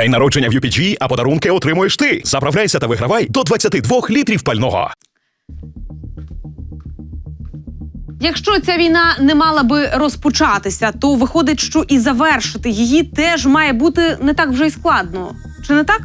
День народження в UPG, а подарунки отримуєш ти. Заправляйся та вигравай до 22 літрів пального. Якщо ця війна не мала би розпочатися, то виходить, що і завершити її теж має бути не так вже й складно. Чи не так?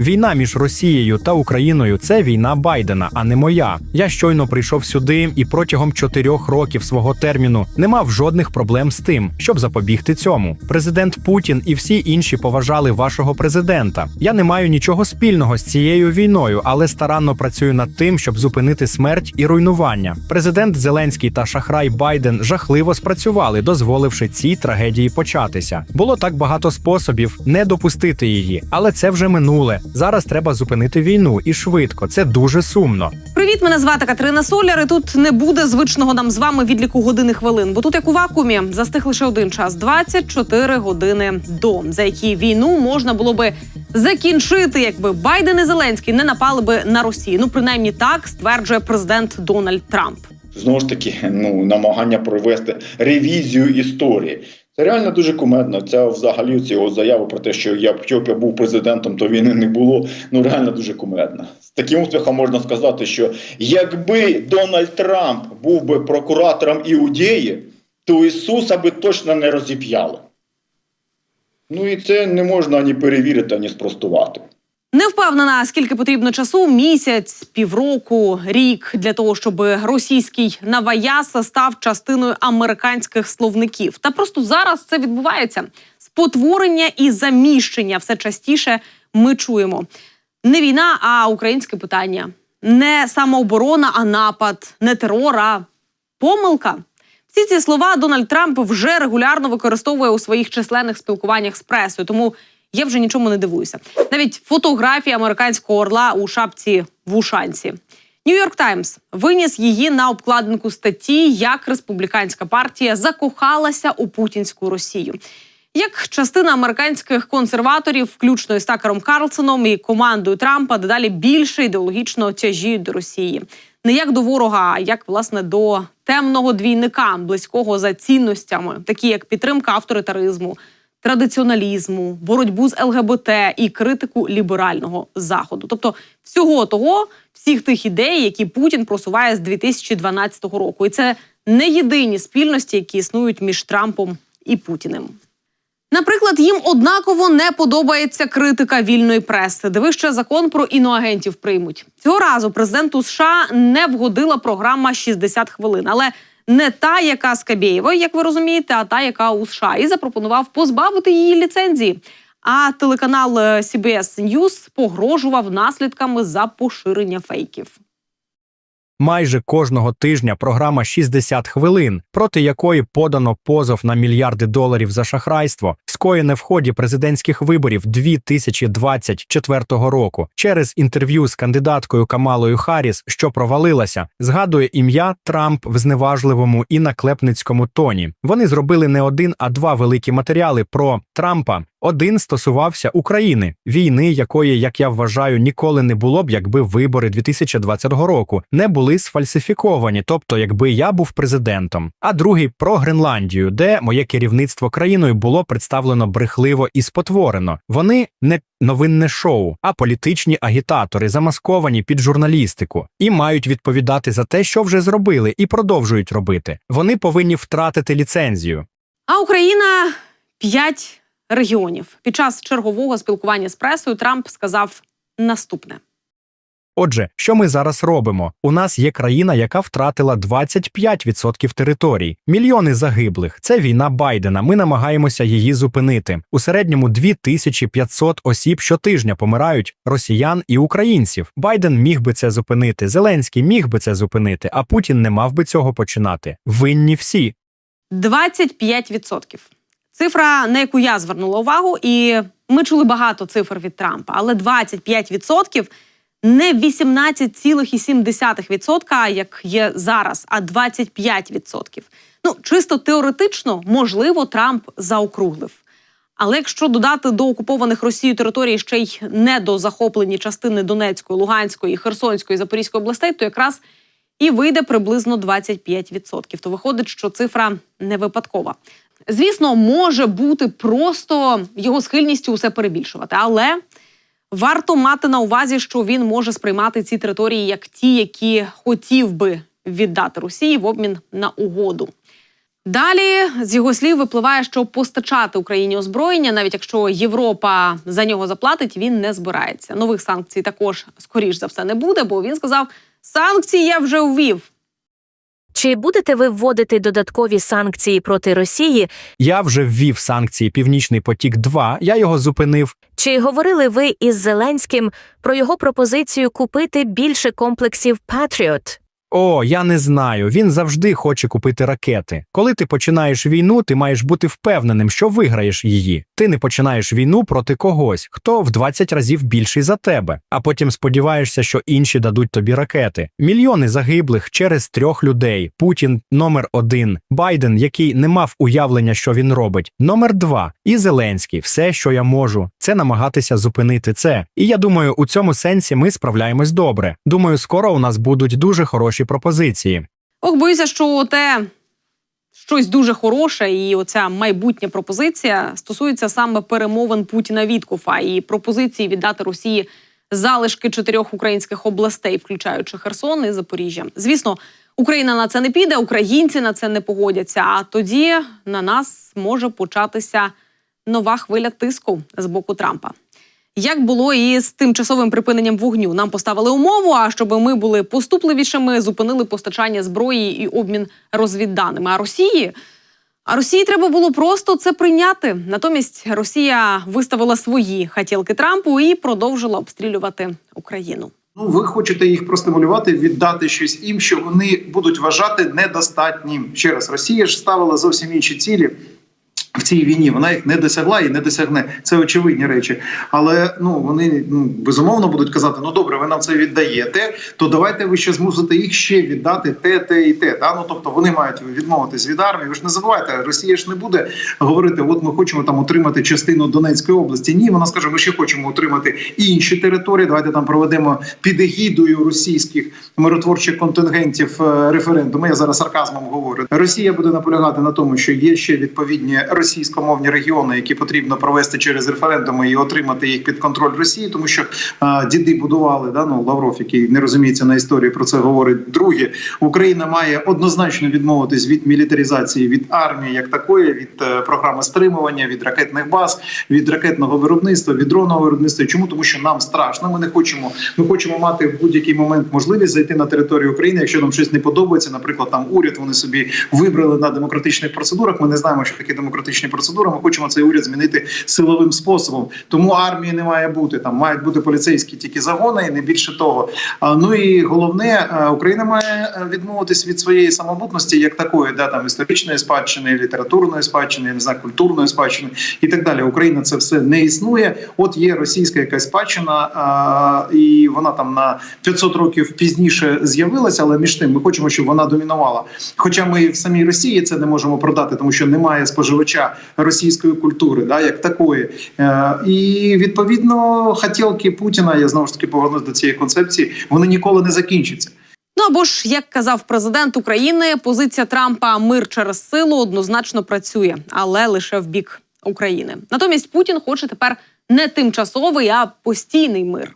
Війна між Росією та Україною це війна Байдена, а не моя. Я щойно прийшов сюди і протягом чотирьох років свого терміну не мав жодних проблем з тим, щоб запобігти цьому. Президент Путін і всі інші поважали вашого президента. Я не маю нічого спільного з цією війною, але старанно працюю над тим, щоб зупинити смерть і руйнування. Президент Зеленський та шахрай Байден жахливо спрацювали, дозволивши цій трагедії початися. Було так багато способів не допустити її, але це вже минуле. Зараз треба зупинити війну і швидко. Це дуже сумно. Привіт, мене звати Катерина Соляр. І тут не буде звичного нам з вами відліку години хвилин. Бо тут, як у вакуумі, застиг лише один час 24 години до за які війну можна було би закінчити, якби Байден і Зеленський не напали би на Росію. Ну принаймні так стверджує президент Дональд Трамп. знову ж таки ну, намагання провести ревізію історії. Це реально дуже кумедно. Це взагалі ці його заяви про те, що я б я був президентом, то війни не було. Ну реально дуже кумедно. З таким успіхом можна сказати, що якби Дональд Трамп був би прокуратором Іудеї, то Ісуса би точно не розіп'яли. Ну і це не можна ані перевірити, ані спростувати. Не впевнена, скільки потрібно часу місяць, півроку, рік для того, щоб російський наваяса став частиною американських словників. Та просто зараз це відбувається. Спотворення і заміщення все частіше ми чуємо. Не війна, а українське питання, не самооборона, а напад, не терор, а помилка. Всі ці слова Дональд Трамп вже регулярно використовує у своїх численних спілкуваннях з пресою. Тому я вже нічому не дивуюся. Навіть фотографія американського орла у шапці в ушанці. Нью-Йорк Таймс виніс її на обкладинку статті, як республіканська партія закохалася у путінську Росію. Як частина американських консерваторів, включно із Такером Карлсоном і командою Трампа, дедалі більше ідеологічно тяжіють до Росії. Не як до ворога, а як власне до темного двійника, близького за цінностями, такі як підтримка авторитаризму, традиціоналізму, боротьбу з ЛГБТ і критику ліберального заходу. Тобто всього того, всіх тих ідей, які Путін просуває з 2012 року, і це не єдині спільності, які існують між Трампом і Путіним. Наприклад, їм однаково не подобається критика вільної преси. Диви, ще закон про іноагентів приймуть цього разу. Президенту США не вгодила програма «60 хвилин, але не та, яка з Кабєєвої, як ви розумієте, а та, яка у США, і запропонував позбавити її ліцензії. А телеканал е, CBS News погрожував наслідками за поширення фейків. Майже кожного тижня програма «60 хвилин, проти якої подано позов на мільярди доларів за шахрайство, скоєне в ході президентських виборів 2024 року. Через інтерв'ю з кандидаткою Камалою Харріс, що провалилася, згадує ім'я Трамп в зневажливому і наклепницькому тоні. Вони зробили не один, а два великі матеріали про Трампа. Один стосувався України, війни, якої, як я вважаю, ніколи не було б, якби вибори 2020 року не були сфальсифіковані, тобто якби я був президентом. А другий про Гренландію, де моє керівництво країною було представлено брехливо і спотворено. Вони не новинне шоу, а політичні агітатори, замасковані під журналістику, і мають відповідати за те, що вже зробили, і продовжують робити. Вони повинні втратити ліцензію. А Україна п'ять регіонів. Під час чергового спілкування з пресою Трамп сказав наступне. Отже, що ми зараз робимо? У нас є країна, яка втратила 25% територій, мільйони загиблих. Це війна Байдена. Ми намагаємося її зупинити. У середньому 2500 осіб щотижня помирають росіян і українців. Байден міг би це зупинити. Зеленський міг би це зупинити, а Путін не мав би цього починати. Винні всі. 25%. Цифра, на яку я звернула увагу, і ми чули багато цифр від Трампа, але 25% не 18,7%, як є зараз, а 25%. Ну, чисто теоретично, можливо, Трамп заокруглив. Але якщо додати до окупованих Росією територій ще й недозахоплені частини Донецької, Луганської, Херсонської, Запорізької областей, то якраз і вийде приблизно 25%. То виходить, що цифра не випадкова. Звісно, може бути просто його схильністю усе перебільшувати, але варто мати на увазі, що він може сприймати ці території як ті, які хотів би віддати Росії в обмін на угоду. Далі з його слів випливає, що постачати Україні озброєння, навіть якщо Європа за нього заплатить, він не збирається. Нових санкцій також скоріш за все не буде, бо він сказав: санкції я вже ввів. Чи будете ви вводити додаткові санкції проти Росії? Я вже ввів санкції Північний потік 2 я його зупинив. Чи говорили ви із Зеленським про його пропозицію купити більше комплексів Patriot? О, я не знаю. Він завжди хоче купити ракети. Коли ти починаєш війну, ти маєш бути впевненим, що виграєш її. Ти не починаєш війну проти когось, хто в 20 разів більший за тебе, а потім сподіваєшся, що інші дадуть тобі ракети. Мільйони загиблих через трьох людей. Путін номер один, Байден, який не мав уявлення, що він робить. Номер два і Зеленський. Все, що я можу, це намагатися зупинити це. І я думаю, у цьому сенсі ми справляємось добре. Думаю, скоро у нас будуть дуже хороші пропозиції. Ох, боюся, що те щось дуже хороше, і оця майбутня пропозиція стосується саме перемовин Путіна Віткофа і пропозиції віддати Росії залишки чотирьох українських областей, включаючи Херсон і Запоріжжя. Звісно, Україна на це не піде, українці на це не погодяться. А тоді на нас може початися нова хвиля тиску з боку Трампа. Як було і з тимчасовим припиненням вогню, нам поставили умову. А щоб ми були поступливішими, зупинили постачання зброї і обмін розвідданими. А Росії а Росії треба було просто це прийняти. Натомість Росія виставила свої хотілки Трампу і продовжила обстрілювати Україну. Ну, ви хочете їх простимулювати, віддати щось їм, що вони будуть вважати недостатнім. Ще раз, Росія ж ставила зовсім інші цілі. В цій війні вона їх не досягла і не досягне. Це очевидні речі. Але ну вони ну безумовно будуть казати: ну добре, ви нам це віддаєте, то давайте ви ще змусите їх ще віддати те, те і те. Та? Ну тобто вони мають відмовитись від армії. Ви ж не забувайте, Росія ж не буде говорити: от ми хочемо там отримати частину Донецької області. Ні, вона скаже, ми ще хочемо отримати інші території. Давайте там проведемо під егідою російських миротворчих контингентів е, референдуми. Я зараз сарказмом говорю. Росія буде наполягати на тому, що є ще відповідні російськомовні регіони, які потрібно провести через референдуми і отримати їх під контроль Росії, тому що а, діди будували да ну Лавров, який не розуміється на історії, про це говорить. Друге, Україна має однозначно відмовитись від мілітаризації від армії, як такої, від е, програми стримування, від ракетних баз, від ракетного виробництва, від дронного виробництва. Чому тому, що нам страшно? Ми не хочемо. Ми хочемо мати в будь-який момент можливість зайти на територію України, якщо нам щось не подобається. Наприклад, там уряд вони собі вибрали на демократичних процедурах. Ми не знаємо, що таке демократичні процедури. Ми хочемо цей уряд змінити силовим способом. Тому армії не має бути там. Мають бути поліцейські тільки загони, і не більше того. А, ну і головне, Україна має е, відмовитись від своєї самобутності, як такої, да там історичної спадщини, літературної спадщини, не знаю, культурної спадщини і так далі. Україна це все не існує. От є російська якась спадщина, а, і вона там на 500 років пізніше з'явилася, але між тим ми хочемо, щоб вона домінувала. Хоча ми в самій Росії це не можемо продати, тому що немає споживача російської культури, да як такої. Е, і відповідно хотілки Путіна, я знову ж таки повернусь до цієї концепції, вони ніколи не закінчаться. Ну або ж як казав президент України, позиція Трампа мир через силу однозначно працює, але лише в бік України. Натомість Путін хоче тепер не тимчасовий, а постійний мир.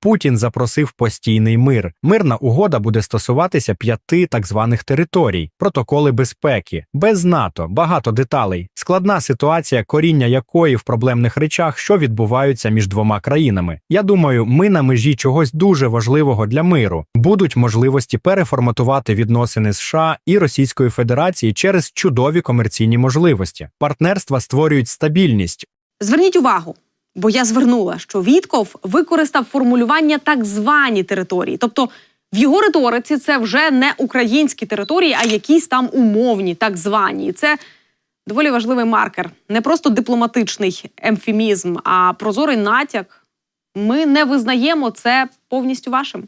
Путін запросив постійний мир. Мирна угода буде стосуватися п'яти так званих територій, протоколи безпеки, без НАТО, багато деталей, складна ситуація, коріння якої в проблемних речах, що відбуваються між двома країнами. Я думаю, ми на межі чогось дуже важливого для миру. Будуть можливості переформатувати відносини США і Російської Федерації через чудові комерційні можливості. Партнерства створюють стабільність, Зверніть увагу, бо я звернула, що Вітков використав формулювання так звані території. Тобто в його риториці це вже не українські території, а якісь там умовні, так звані. І це доволі важливий маркер. Не просто дипломатичний емфемізм, а прозорий натяк. Ми не визнаємо це повністю вашим.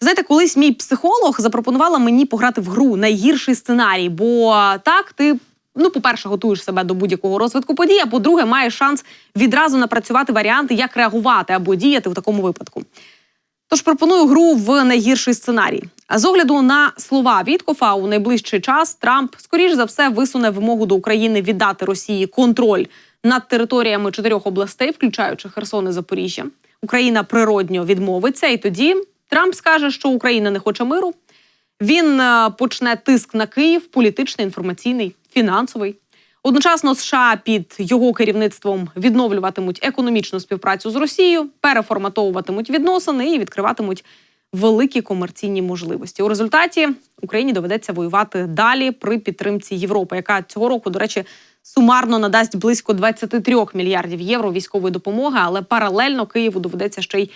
Знаєте, колись мій психолог запропонувала мені пограти в гру найгірший сценарій, бо так ти. Ну, по-перше, готуєш себе до будь-якого розвитку подій, а по-друге, маєш шанс відразу напрацювати варіанти, як реагувати або діяти в такому випадку. Тож пропоную гру в найгірший сценарій. А з огляду на слова Віткофа у найближчий час Трамп скоріш за все висуне вимогу до України віддати Росії контроль над територіями чотирьох областей, включаючи Херсон і Запоріжжя. Україна природньо відмовиться, і тоді Трамп скаже, що Україна не хоче миру. Він е, почне тиск на Київ, політичний, інформаційний, фінансовий. Одночасно США під його керівництвом відновлюватимуть економічну співпрацю з Росією, переформатовуватимуть відносини і відкриватимуть великі комерційні можливості. У результаті Україні доведеться воювати далі при підтримці Європи, яка цього року, до речі, сумарно надасть близько 23 мільярдів євро військової допомоги, але паралельно Києву доведеться ще й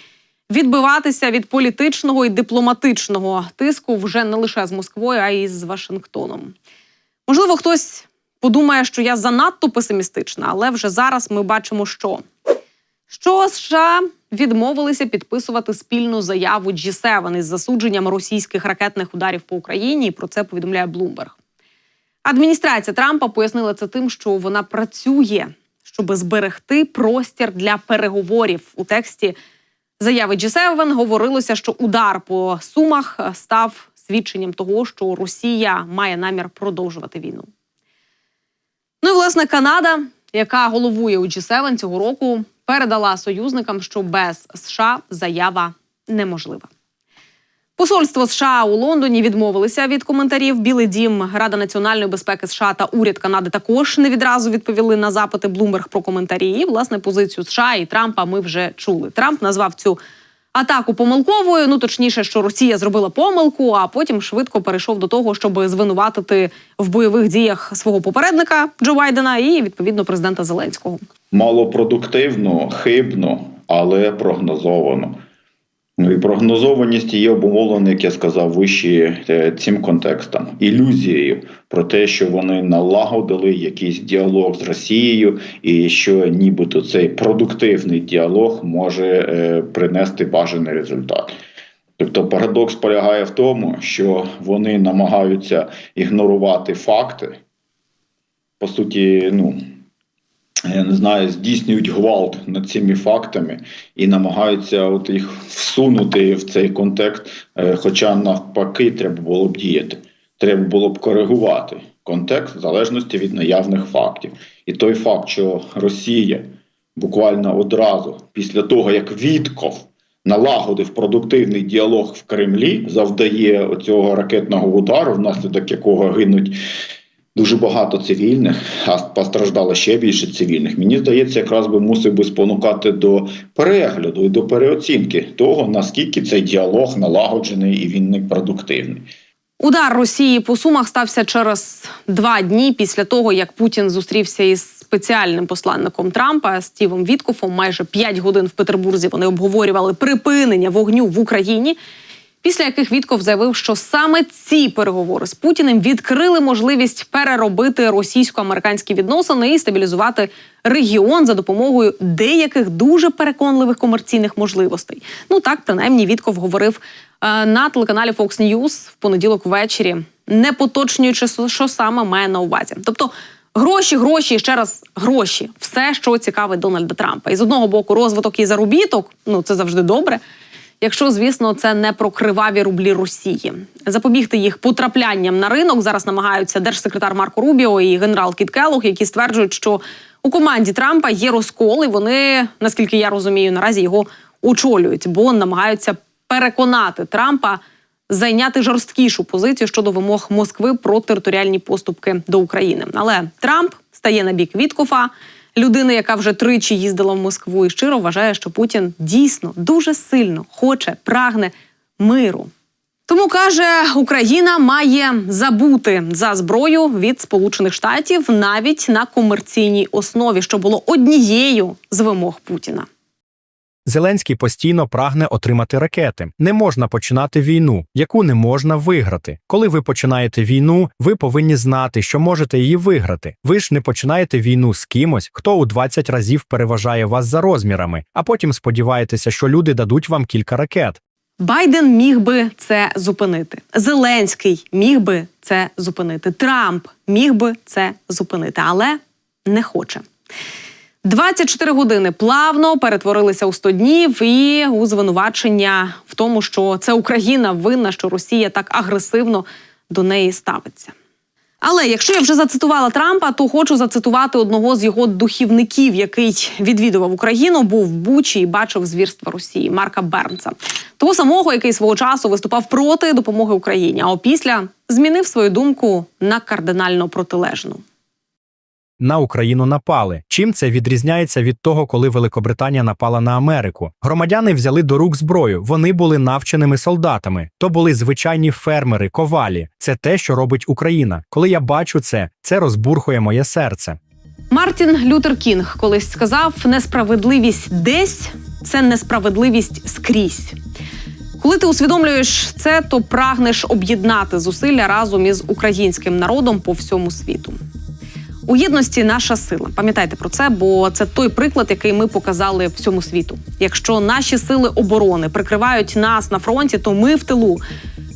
відбиватися від політичного і дипломатичного тиску вже не лише з Москвою, а й з Вашингтоном. Можливо, хтось подумає, що я занадто песимістична, але вже зараз ми бачимо, що що США відмовилися підписувати спільну заяву G7 із засудженням російських ракетних ударів по Україні. І про це повідомляє Bloomberg. Адміністрація Трампа пояснила це тим, що вона працює, щоб зберегти простір для переговорів. У тексті заяви G7 говорилося, що удар по сумах став свідченням того, що Росія має намір продовжувати війну. Ну і власне Канада, яка головує у G7 цього року, передала союзникам, що без США заява неможлива. Посольство США у Лондоні відмовилися від коментарів. Білий дім, Рада національної безпеки США та уряд Канади також не відразу відповіли на запити Блумберг про коментарі. І власне позицію США і Трампа ми вже чули. Трамп назвав цю атаку помилковою. Ну точніше, що Росія зробила помилку, а потім швидко перейшов до того, щоб звинуватити в бойових діях свого попередника Джо Байдена і відповідно президента Зеленського. малопродуктивно, хибно, але прогнозовано. Ну і прогнозованість є обумовлена, як я сказав, вище е, цим контекстом, ілюзією про те, що вони налагодили якийсь діалог з Росією, і що нібито цей продуктивний діалог може е, принести бажаний результат. Тобто парадокс полягає в тому, що вони намагаються ігнорувати факти, по суті, ну я не знаю, здійснюють гвалт над цими фактами і намагаються от їх всунути в цей контекст. е, Хоча навпаки, треба було б діяти. Треба було б коригувати контекст в залежності від наявних фактів. І той факт, що Росія буквально одразу після того, як Вітков налагодив продуктивний діалог в Кремлі, завдає оцього ракетного удару, внаслідок якого гинуть дуже багато цивільних, а постраждало ще більше цивільних. Мені здається, якраз би мусив би спонукати до перегляду і до переоцінки того, наскільки цей діалог налагоджений і він не продуктивний. Удар Росії по сумах стався через два дні після того, як Путін зустрівся із спеціальним посланником Трампа Стівом Віткофом. Майже п'ять годин в Петербурзі вони обговорювали припинення вогню в Україні. Після яких Вітков заявив, що саме ці переговори з Путіним відкрили можливість переробити російсько-американські відносини і стабілізувати регіон за допомогою деяких дуже переконливих комерційних можливостей. Ну так принаймні Вітков говорив е, на телеканалі Fox News в понеділок ввечері, не поточнюючи, що саме має на увазі. Тобто гроші, гроші ще раз гроші все, що цікавить Дональда Трампа. І з одного боку, розвиток і заробіток ну це завжди добре. Якщо, звісно, це не про криваві рублі Росії, запобігти їх потраплянням на ринок зараз намагаються держсекретар Марко Рубіо і генерал Кіт Келлог, які стверджують, що у команді Трампа є розкол, і вони, наскільки я розумію, наразі його очолюють, бо намагаються переконати Трампа зайняти жорсткішу позицію щодо вимог Москви про територіальні поступки до України. Але Трамп стає на бік Віткофа, людини, яка вже тричі їздила в Москву, і щиро вважає, що Путін дійсно дуже сильно хоче, прагне миру. Тому каже, Україна має забути за зброю від Сполучених Штатів навіть на комерційній основі, що було однією з вимог Путіна. Зеленський постійно прагне отримати ракети. Не можна починати війну, яку не можна виграти. Коли ви починаєте війну, ви повинні знати, що можете її виграти. Ви ж не починаєте війну з кимось, хто у 20 разів переважає вас за розмірами, а потім сподіваєтеся, що люди дадуть вам кілька ракет. Байден міг би це зупинити. Зеленський міг би це зупинити. Трамп міг би це зупинити, але не хоче. 24 години плавно перетворилися у 100 днів і у звинувачення в тому, що це Україна винна, що Росія так агресивно до неї ставиться. Але якщо я вже зацитувала Трампа, то хочу зацитувати одного з його духівників, який відвідував Україну, був в Бучі і бачив звірства Росії Марка Бернса, того самого, який свого часу виступав проти допомоги Україні, а опісля змінив свою думку на кардинально протилежну. На Україну напали. Чим це відрізняється від того, коли Великобританія напала на Америку? Громадяни взяли до рук зброю. Вони були навченими солдатами. То були звичайні фермери, ковалі. Це те, що робить Україна. Коли я бачу це, це розбурхує моє серце. Мартін Лютер Кінг колись сказав: несправедливість десь це несправедливість скрізь. Коли ти усвідомлюєш це, то прагнеш об'єднати зусилля разом із українським народом по всьому світу. У єдності наша сила. Пам'ятайте про це, бо це той приклад, який ми показали всьому світу. Якщо наші сили оборони прикривають нас на фронті, то ми в тилу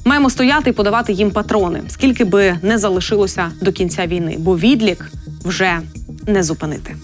маємо стояти і подавати їм патрони, скільки би не залишилося до кінця війни, бо відлік вже не зупинити.